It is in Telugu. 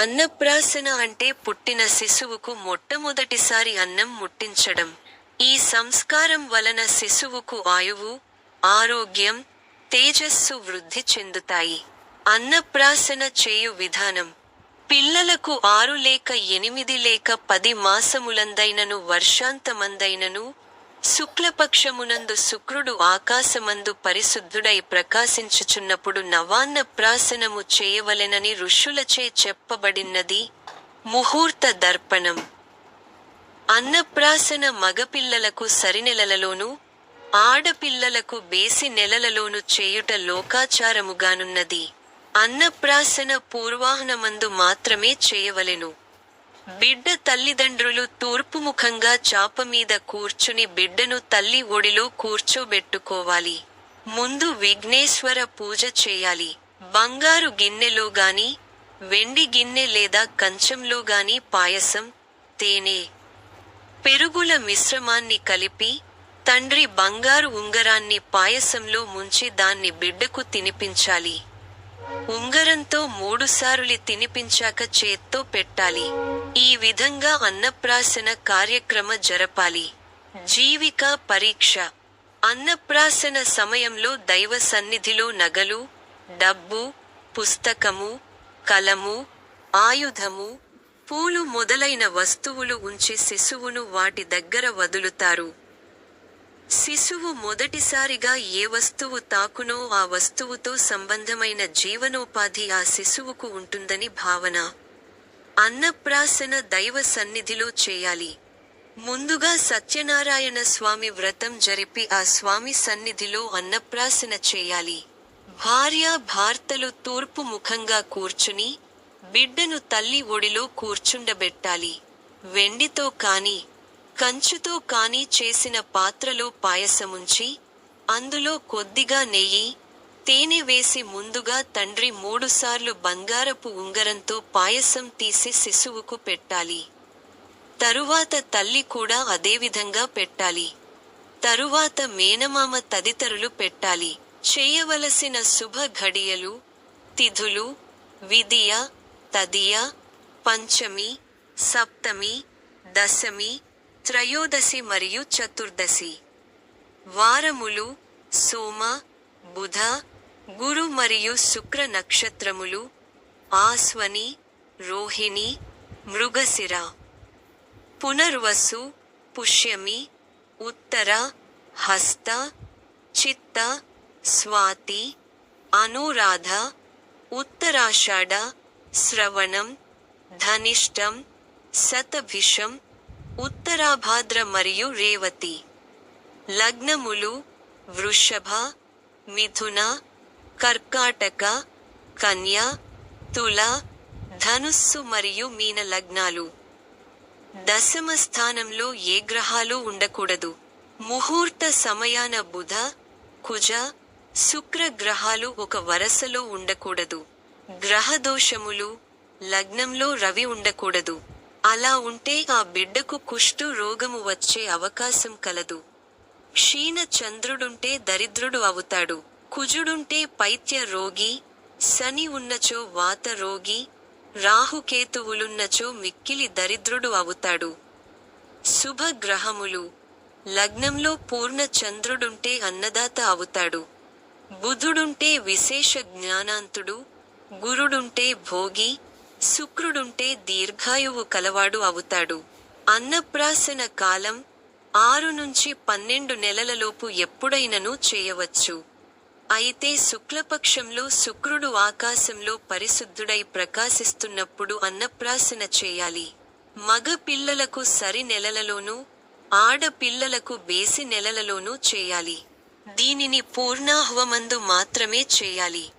అన్నప్రాసన అంటే పుట్టిన శిశువుకు మొట్టమొదటిసారి అన్నం ముట్టించడం. ఈ సంస్కారం వలన శిశువుకు ఆయువు ఆరోగ్యం తేజస్సు వృద్ధి చెందుతాయి. అన్నప్రాసన చేయు విధానం. పిల్లలకు ఆరు లేక ఎనిమిది లేక పది మాసములందైనను వర్షాంతమందైనను శుక్లపక్షమునందు శుక్రుడు ఆకాశమందు పరిశుద్ధుడై ప్రకాశించుచున్నప్పుడు నవాన్న ప్రాసనము చేయవలెనని ఋషులచే చెప్పబడినది ముహూర్త దర్పణం. అన్నప్రాసన మగపిల్లలకు సరినెలలలోను ఆడపిల్లలకు బేసి నెలలలోను చేయుట లోకాచారముగానున్నది. అన్నప్రాసన పూర్వాహ్నమందు మాత్రమే చేయవలెను. బిడ్డ తల్లిదండ్రులు తూర్పుముఖంగా చాపమీద కూర్చుని బిడ్డను తల్లి ఒడిలో కూర్చోబెట్టుకోవాలి. ముందు విఘ్నేశ్వర పూజ చేయాలి. బంగారు గిన్నెలో గాని వెండి గిన్నె లేదా కంచంలో గాని పాయసం తేనె పెరుగుల మిశ్రమాన్ని కలిపి తండ్రి బంగారు ఉంగరాన్ని పాయసంలో ముంచి దాన్ని బిడ్డకు తినిపించాలి. ఉంగరంతో మూడుసార్లు తినిపించాక చేత్తో పెట్టాలి. ఈ విధంగా అన్నప్రాసన కార్యక్రమ జరపాలి. జీవిక పరీక్ష. అన్నప్రాసన సమయంలో దైవ సన్నిధిలో నగలు డబ్బు పుస్తకము కలము ఆయుధము పూలు మొదలైన వస్తువులు ఉంచి శిశువును వాటి దగ్గర వదులుతారు. శిశువు మొదటిసారిగా ఏ వస్తువు తాకునో ఆ వస్తువుతో సంబంధమైన జీవనోపాధి ఆ శిశువుకు ఉంటుందని భావన. అన్నప్రాసన దైవ సన్నిధిలో చేయాలి. ముందుగా సత్యనారాయణ స్వామి వ్రతం జరిపి ఆ స్వామి సన్నిధిలో అన్నప్రాసన చేయాలి. భార్య భార్తలు తూర్పు ముఖంగా కూర్చుని బిడ్డను తల్లి ఒడిలో కూర్చుండబెట్టాలి. వెండితో కాని కంచుతో కాని చేసిన పాత్రలో పాయసముంచి అందులో కొద్దిగా నెయ్యి తేనె వేసి ముందుగా తండ్రి మూడుసార్లు బంగారపు ఉంగరంతో పాయసం తీసి శిశువుకు పెట్టాలి. తరువాత తల్లి కూడా అదేవిధంగా పెట్టాలి. తరువాత మేనమామ తదితరులు పెట్టాలి. చేయవలసిన శుభ ఘడియలు తిథులు విధియ తదియ పంచమి సప్తమి దశమి త్రయోదశి మరియు చతుర్దశి. వారములు సోమ బుధ గురు మరియు శుక్ర నక్షత్రములు ఆస్వని రోహిణి మృగశిర. పునర్వసు పుష్యమి ఉత్తర హస్త చిత్త స్వాతి అనురాధ ఉత్తరాషాఢ శ్రవణం ధనిష్టం శతభిషం ఉత్తరాభాద్ర మరియు రేవతి. లగ్నములు వృషభ మిథున కర్కాటక కన్య తుల ధనుస్సు మరియు మీన లగ్నాలు. దశమ స్థానంలో ఏ గ్రహాలు ఉండకూడదు. ముహూర్త సమయాన బుధ కుజ శుక్ర గ్రహాలు ఒక వరసలో ఉండకూడదు. గ్రహ దోషములు లగ్నంలో రవి ఉండకూడదు. అలా ఉంటే ఆ బిడ్డకు కుష్టు రోగము వచ్చే అవకాశం కలదు. క్షీణ చంద్రుడుంటే దరిద్రుడు అవుతాడు. కుజుడుంటే పైత్య రోగి శని ఉన్నచో వాత రోగి రాహుకేతువులున్నచో మిక్కిలి దరిద్రుడు అవుతాడు. శుభ గ్రహములు లగ్నంలో పూర్ణ చంద్రుడుంటే అన్నదాత అవుతాడు. బుధుడుంటే విశేష జ్ఞానాంతుడు గురుడుంటే భోగి శుక్రుడుంటే దీర్ఘాయువు కలవాడు అవుతాడు. అన్నప్రాసన కాలం ఆరు నుంచి పన్నెండు నెలలలోపు ఎప్పుడైనను చేయవచ్చు. అయితే శుక్లపక్షంలో శుక్రుడు ఆకాశంలో పరిశుద్ధుడై ప్రకాశిస్తున్నప్పుడు అన్నప్రాసన చేయాలి. మగ పిల్లలకు సరి నెలలలోనూ ఆడపిల్లలకు బేసి నెలలలోనూ చేయాలి. దీనిని పూర్ణాహ్వమందు మాత్రమే చేయాలి.